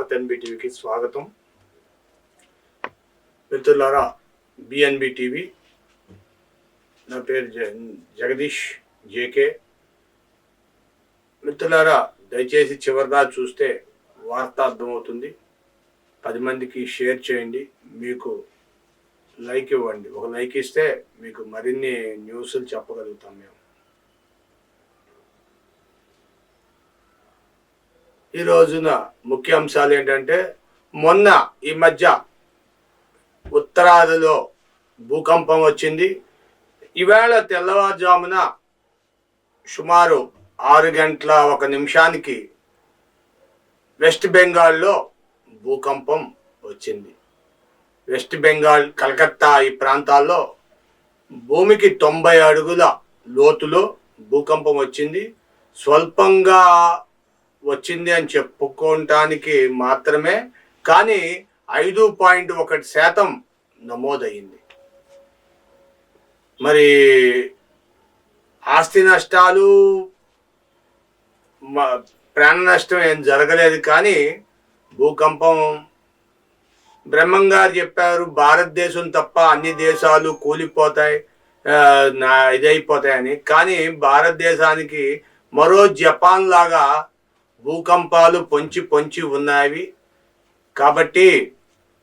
Bharat NB టీవీకి స్వాగతం. మిత్రులారా బిఎన్బి టీవీ నా పేరు జ- జగదీష్ జేకే మిత్రులారా దయచేసి చివరిదా చూస్తే వార్త అర్థమవుతుంది. పది మందికి షేర్ చేయండి మీకు లైక్ ఇవ్వండి. ఒక లైక్ ఇస్తే మీకు మరిన్ని న్యూస్లు చెప్పగలుగుతాం మేము. ఈ రోజున ముఖ్య అంశాలు ఏంటంటే మొన్న ఈ మధ్య ఉత్తరాదిలో భూకంపం వచ్చింది. ఈవేళ తెల్లవారుజామున సుమారు ఆరు గంటల ఒక నిమిషానికి వెస్ట్ బెంగాల్లో భూకంపం వచ్చింది. వెస్ట్ బెంగాల్ కలకత్తా ఈ ప్రాంతాల్లో భూమికి తొంభై అడుగుల లోతులో భూకంపం వచ్చింది. స్వల్పంగా వచ్చింది అని చెప్పుకోవటానికి మాత్రమే కానీ ఐదు పాయింట్ ఒకటి శాతం నమోదయ్యింది. మరి ఆస్తి నష్టాలు ప్రాణ నష్టం ఏం జరగలేదు కానీ భూకంపం బ్రహ్మం గారు చెప్పారు భారతదేశం తప్ప అన్ని దేశాలు కూలిపోతాయి ఇదైపోతాయని. కానీ భారతదేశానికి మరో జపాన్ లాగా భూకంపాలు పొంచి పొంచి ఉన్నాయి. కాబట్టి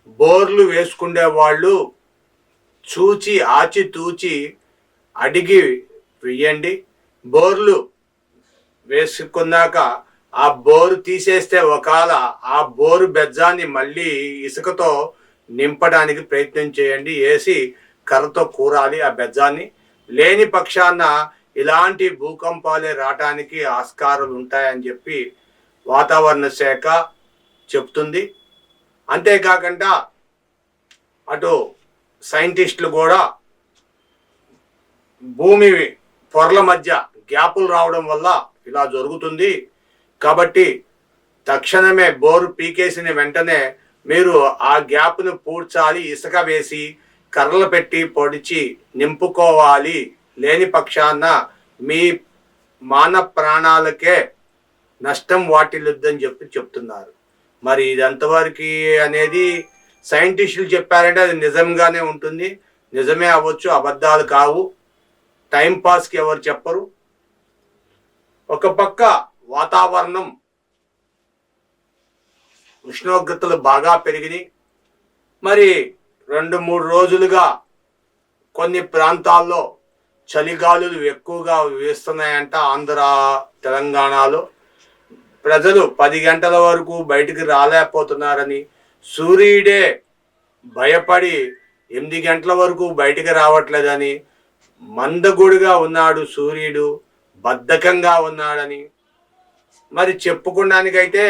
బోర్లు వేసుకునే వాళ్ళు చూచి ఆచితూచి అడిగి వెయ్యండి. బోర్లు వేసుకున్నాక ఆ బోరు తీసేస్తే ఒకవేళ ఆ బోరు బెజ్జాన్ని మళ్ళీ ఇసుకతో నింపడానికి ప్రయత్నం చేయండి. వేసి కర్రతో కూరాలి ఆ బెజ్జాన్ని. లేని పక్షాన ఇలాంటి భూకంపాలే రావటానికి ఆస్కారాలు ఉంటాయని చెప్పి వాతావరణ శాఖ చెప్తుంది. అంతేకాకుండా అటు సైంటిస్టులు కూడా భూమి పొరల మధ్య గ్యాపులు రావడం వల్ల ఇలా జరుగుతుంది. కాబట్టి తక్షణమే బోరు పీకేసిన వెంటనే మీరు ఆ గ్యాప్ను పూడ్చాలి ఇసుక వేసి కర్రలు పెట్టి పొడిచి నింపుకోవాలి. లేని పక్షాన మీ మాన ప్రాణాలకే నష్టం వాటిల్లుద్దని చెప్పి చెప్తున్నారు. మరి ఇది ఎంతవరకు అనేది సైంటిస్టులు చెప్పారంటే అది నిజంగానే ఉంటుంది. నిజమే అవ్వచ్చు అబద్ధాలు కావు. టైం పాస్కి ఎవరు చెప్పరు. ఒక పక్క వాతావరణం ఉష్ణోగ్రతలు బాగా పెరిగినాయి. మరి రెండు మూడు రోజులుగా కొన్ని ప్రాంతాల్లో చలిగాలులు ఎక్కువగా వీస్తున్నాయంట ఆంధ్ర తెలంగాణలో. ప్రజలు పది గంటల వరకు బయటికి రాలేకపోతున్నారని సూర్యుడే భయపడి ఎనిమిది గంటల వరకు బయటికి రావట్లేదని మందగుడిగా ఉన్నాడు సూర్యుడు బద్ధకంగా ఉన్నాడని. మరి చెప్పుకోవడానికైతే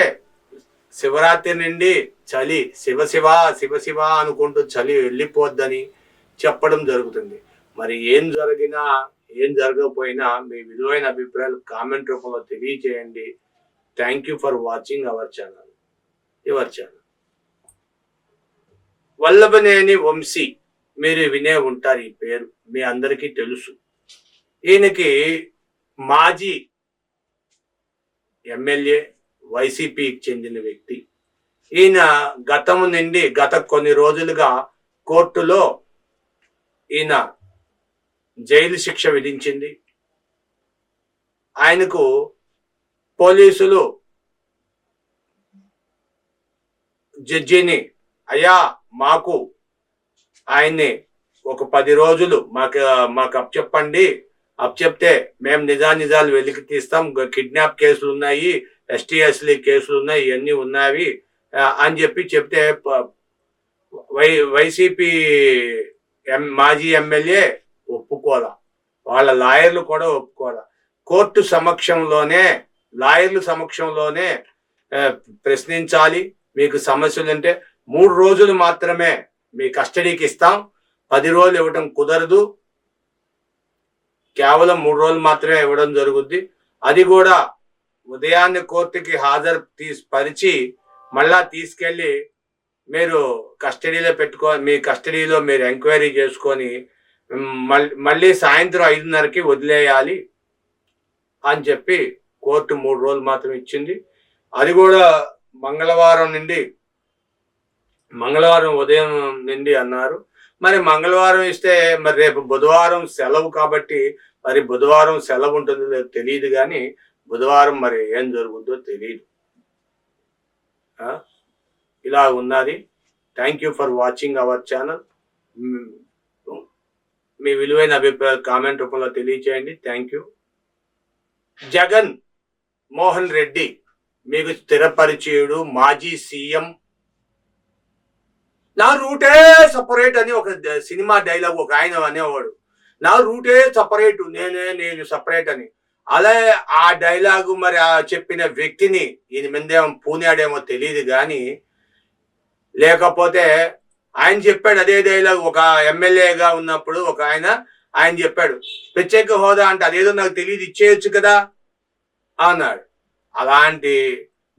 శివరాత్రి నుండి చలి శివ శివ శివ శివ అనుకుంటూ చలి వెళ్ళిపోద్దని చెప్పడం జరుగుతుంది. మరి ఏం జరిగినా ఏం జరగకపోయినా మీ విలువైన అభిప్రాయాలు కామెంట్ రూపంలో తెలియజేయండి. Thank you for watching our channel your channel Vallabhaneni Vamsi మీరు వినే ఉంటారు ఈ పేరు మీ అందరికీ తెలుసు ఈయనకి మాజీ ఎమ్మెల్యే వైసీపీకి చెందిన వ్యక్తి. ఈయన గతము నుండి గత కొన్ని రోజులుగా కోర్టులో ఈయన జైలు శిక్ష విధించింది. ఆయనకు పోలీసులు జడ్జిని అయ్యా మాకు ఆయన్ని ఒక పది రోజులు మాకు మాకు అప్పచెప్పండి. అప్పచెప్తే మేము నిజానిజాలు వెలికి తీస్తాం. కిడ్నాప్ కేసులు ఉన్నాయి ఎస్టీఎస్లీ కేసులు ఉన్నాయి ఇవన్నీ ఉన్నాయి అని చెప్పి చెప్తే వై వైసీపీ ఎం మాజీ ఎమ్మెల్యే ఒప్పుకోరా వాళ్ళ లాయర్లు కూడా ఒప్పుకోరా కోర్టు సమక్షంలోనే లాయర్లు సమక్షంలోనే ప్రశ్నించాలి. మీకు సమస్యలు అంటే మూడు రోజులు మాత్రమే మీ కస్టడీకి ఇస్తాం. పది రోజులు ఇవ్వడం కుదరదు. కేవలం మూడు రోజులు మాత్రమే ఇవ్వడం జరుగుద్ది. అది కూడా ఉదయాన్నే కోర్టుకి హాజరు తీసి పరిచి మళ్ళా తీసుకెళ్ళి మీరు కస్టడీలో పెట్టుకో మీ కస్టడీలో మీరు ఎంక్వైరీ చేసుకొని మళ్ళీ మళ్ళీ సాయంత్రం ఐదున్నరకి వదిలేయాలి అని చెప్పి కోర్టు మూడు రోజులు మాత్రం ఇచ్చింది. అది కూడా మంగళవారం నుండి మంగళవారం ఉదయం నుండి అన్నారు. మరి మంగళవారం ఇస్తే మరి రేపు బుధవారం సెలవు కాబట్టి మరి బుధవారం సెలవు ఉంటుందో లేదో తెలియదు కానీ బుధవారం మరి ఏం జరుగుతుందో తెలియదు. ఇలా ఉన్నది. Thank you for watching our channel మీ విలువైన అభిప్రాయాలు కామెంట్ రూపంలో తెలియచేయండి. థ్యాంక్ యూ జగన్ మోహన్ రెడ్డి మీకు స్థిరపరిచయుడు మాజీ సీఎం. నా రూటే సపరేట్ అని ఒక సినిమా డైలాగ్ ఒక ఆయన అనేవాడు. నా రూటే సపరేట్ నేనే నేను సపరేట్ అని. అలా ఆ డైలాగు మరి ఆ చెప్పిన వ్యక్తిని ఈయన మీదేమో పూనాడేమో తెలియదు కానీ లేకపోతే ఆయన చెప్పాడు అదే డైలాగ్ ఒక ఎమ్మెల్యేగా ఉన్నప్పుడు ఒక ఆయన ఆయన చెప్పాడు ప్రత్యేక హోదా అంటే అదేదో నాకు తెలియదు ఇచ్చేయచ్చు కదా. అన్నాడు. అలాంటి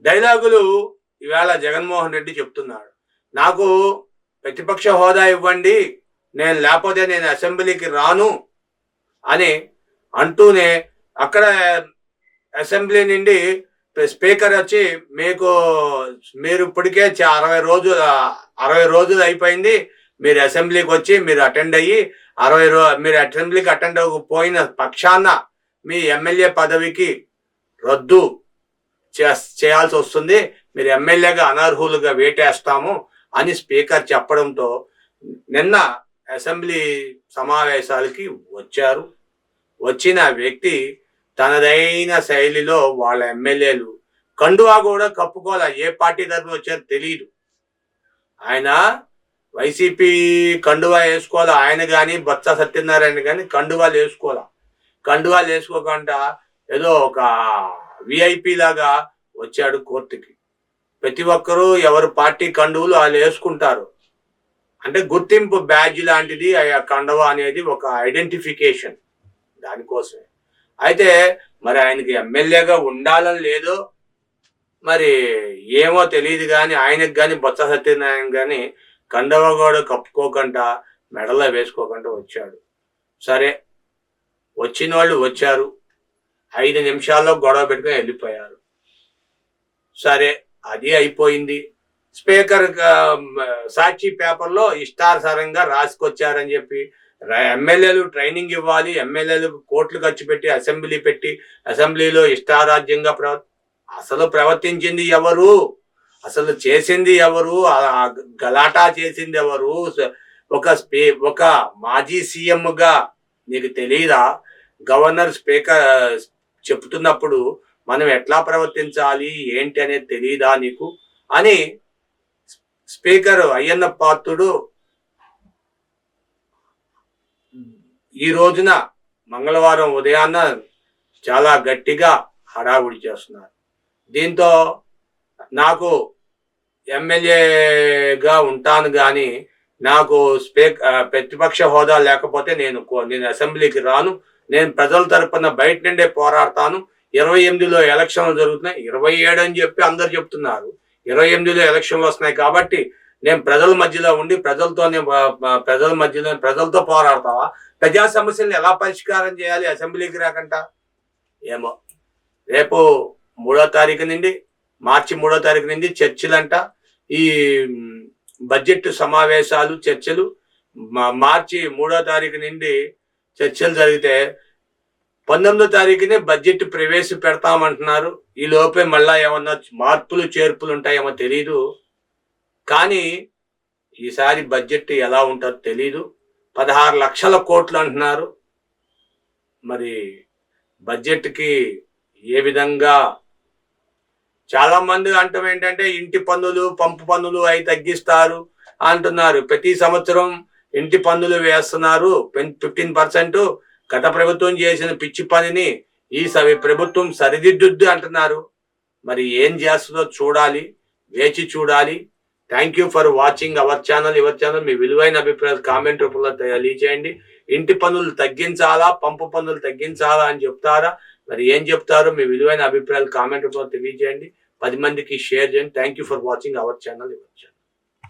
డైలాగులు ఈవేళ జగన్మోహన్ రెడ్డి చెప్తున్నాడు. నాకు ప్రతిపక్ష హోదా ఇవ్వండి నేను లేకపోతే నేను అసెంబ్లీకి రాను అని అంటూనే అక్కడ అసెంబ్లీ నుండి స్పీకర్ వచ్చి మీకు మీరు ఇప్పటికే చా- అరవై రోజులు అరవై రోజులు అయిపోయింది మీరు అసెంబ్లీకి వచ్చి మీరు అటెండ్ అయ్యి అరవై రో మీరు అసెంబ్లీకి అటెండ్ అవ్వకపోయిన పక్షాన మీ ఎమ్మెల్యే పదవికి రద్దు చే- చేయాల్సి వస్తుంది. మీరు ఎమ్మెల్యేగా అనర్హులుగా వేటేస్తాము అని స్పీకర్ చెప్పడంతో నిన్న అసెంబ్లీ సమావేశాలకి వచ్చారు. వచ్చిన వ్యక్తి తనదైన శైలిలో వాళ్ళ ఎమ్మెల్యేలు కండువా కూడా కప్పుకోలే ఏ పార్టీ తరఫున వచ్చారో తెలియదు ఆయన వైసీపీ కండువా వేసుకోవాలా? ఆయన కానీ బొత్స సత్యనారాయణ కానీ కండువాలు వేసుకోవాలా? కండువాలు వేసుకోకుండా ఏదో ఒక విఐపి లాగా వచ్చాడు కోర్టుకి. ప్రతి ఒక్కరూ ఎవరు పార్టీ కండువులు వాళ్ళు వేసుకుంటారు. అంటే గుర్తింపు బ్యాడ్జ్ లాంటిది ఆ కండవ అనేది ఒక ఐడెంటిఫికేషన్ దానికోసమే. అయితే మరి ఆయనకి ఎమ్మెల్యేగా ఉండాలని లేదో మరి ఏమో తెలియదు కానీ ఆయనకు కానీ బొత్స సత్యనారాయణ కానీ కండవ కూడా కప్పుకోకుండా మెడలో వేసుకోకుండా వచ్చాడు. సరే వచ్చిన వాళ్ళు వచ్చారు. ఐదు నిమిషాల్లో గొడవ పెట్టుకుని వెళ్ళిపోయారు. సరే అది అయిపోయింది. స్పీకర్ సాక్షి పేపర్లో ఇష్టానుసారంగా రాసుకొచ్చారని చెప్పి ఎమ్మెల్యేలు ట్రైనింగ్ ఇవ్వాలి ఎమ్మెల్యేలు కోట్లు ఖర్చు పెట్టి అసెంబ్లీ పెట్టి అసెంబ్లీలో ఇష్టారాజ్యంగా ప్రవ అసలు ప్రవర్తించింది ఎవరు? అసలు చేసింది ఎవరు? గలాటా చేసింది ఎవరు? ఒక స్పీ ఒక మాజీ సీఎంగా నీకు తెలియదా గవర్నర్ స్పీకర్ చెప్తున్నప్పుడు మనం ఎట్లా ప్రవర్తించాలి ఏంటి అనేది తెలియదా నీకు? అని స్పీకర్ అయ్యన్న పాత్రుడు ఈ రోజున మంగళవారం ఉదయాన్న చాలా గట్టిగా హడావుడి చేస్తున్నారు. దీంతో నాకు ఎమ్మెల్యేగా ఉంటాను కానీ నాకు స్పీక్ ప్రతిపక్ష హోదా లేకపోతే నేను నేను అసెంబ్లీకి రాను. నేను ప్రజల తరపున బయట నుండే పోరాడతాను. ఇరవై ఎనిమిదిలో ఎలక్షన్లు జరుగుతున్నాయి. ఇరవై ఏడు అని చెప్పి అందరు చెప్తున్నారు. ఇరవై ఎనిమిదిలో ఎలక్షన్లు వస్తున్నాయి కాబట్టి నేను ప్రజల మధ్యలో ఉండి ప్రజలతోనే ప్రజల మధ్యలో ప్రజలతో పోరాడతావా? ప్రజా సమస్యలను ఎలా పరిష్కారం చేయాలి? అసెంబ్లీకి రాకుండా ఏమో. రేపు మూడో తారీఖు నుండి మార్చి మూడో తారీఖు నుండి చర్చలంట. ఈ బడ్జెట్ సమావేశాలు చర్చలు మా- మార్చి మూడో తారీఖు నుండి చర్చలు జరిగితే పంతొమ్మిదో తారీఖునే బడ్జెట్ ప్రవేశపెడతామంటున్నారు. ఈ లోపే మళ్ళా ఏమన్నా మార్పులు చేర్పులు ఉంటాయేమో తెలీదు. కానీ ఈసారి బడ్జెట్ ఎలా ఉంటుందో తెలీదు. పదహారు లక్షల కోట్లు అంటున్నారు. మరి బడ్జెట్కి ఏ విధంగా? చాలామంది అంటాం ఏంటంటే ఇంటి పన్నులు పంపు పన్నులు అవి తగ్గిస్తారు అంటున్నారు. ప్రతి సంవత్సరం ఇంటి పన్నులు వేస్తున్నారు. ఫిఫ్టీన్ పర్సెంట్ గత ప్రభుత్వం చేసిన పిచ్చి పనిని ఈ సవి ప్రభుత్వం సరిదిద్దుద్దు అంటున్నారు. మరి ఏం చేస్తుందో చూడాలి వేచి చూడాలి. Thank you for watching our channel your channel మీ విలువైన అభిప్రాయాలు కామెంట్ రూపంలో తెలియజేయండి ఇంటి పన్నులు తగ్గించాలా పంపు పన్నులు తగ్గించాలా అని చెప్తారా? మరి ఏం చెప్తారో మీ విలువైన అభిప్రాయాలు కామెంట్ రూపంలో తెలియజేయండి పది మందికి షేర్ చేయండి. Thank you for watching our channel your channel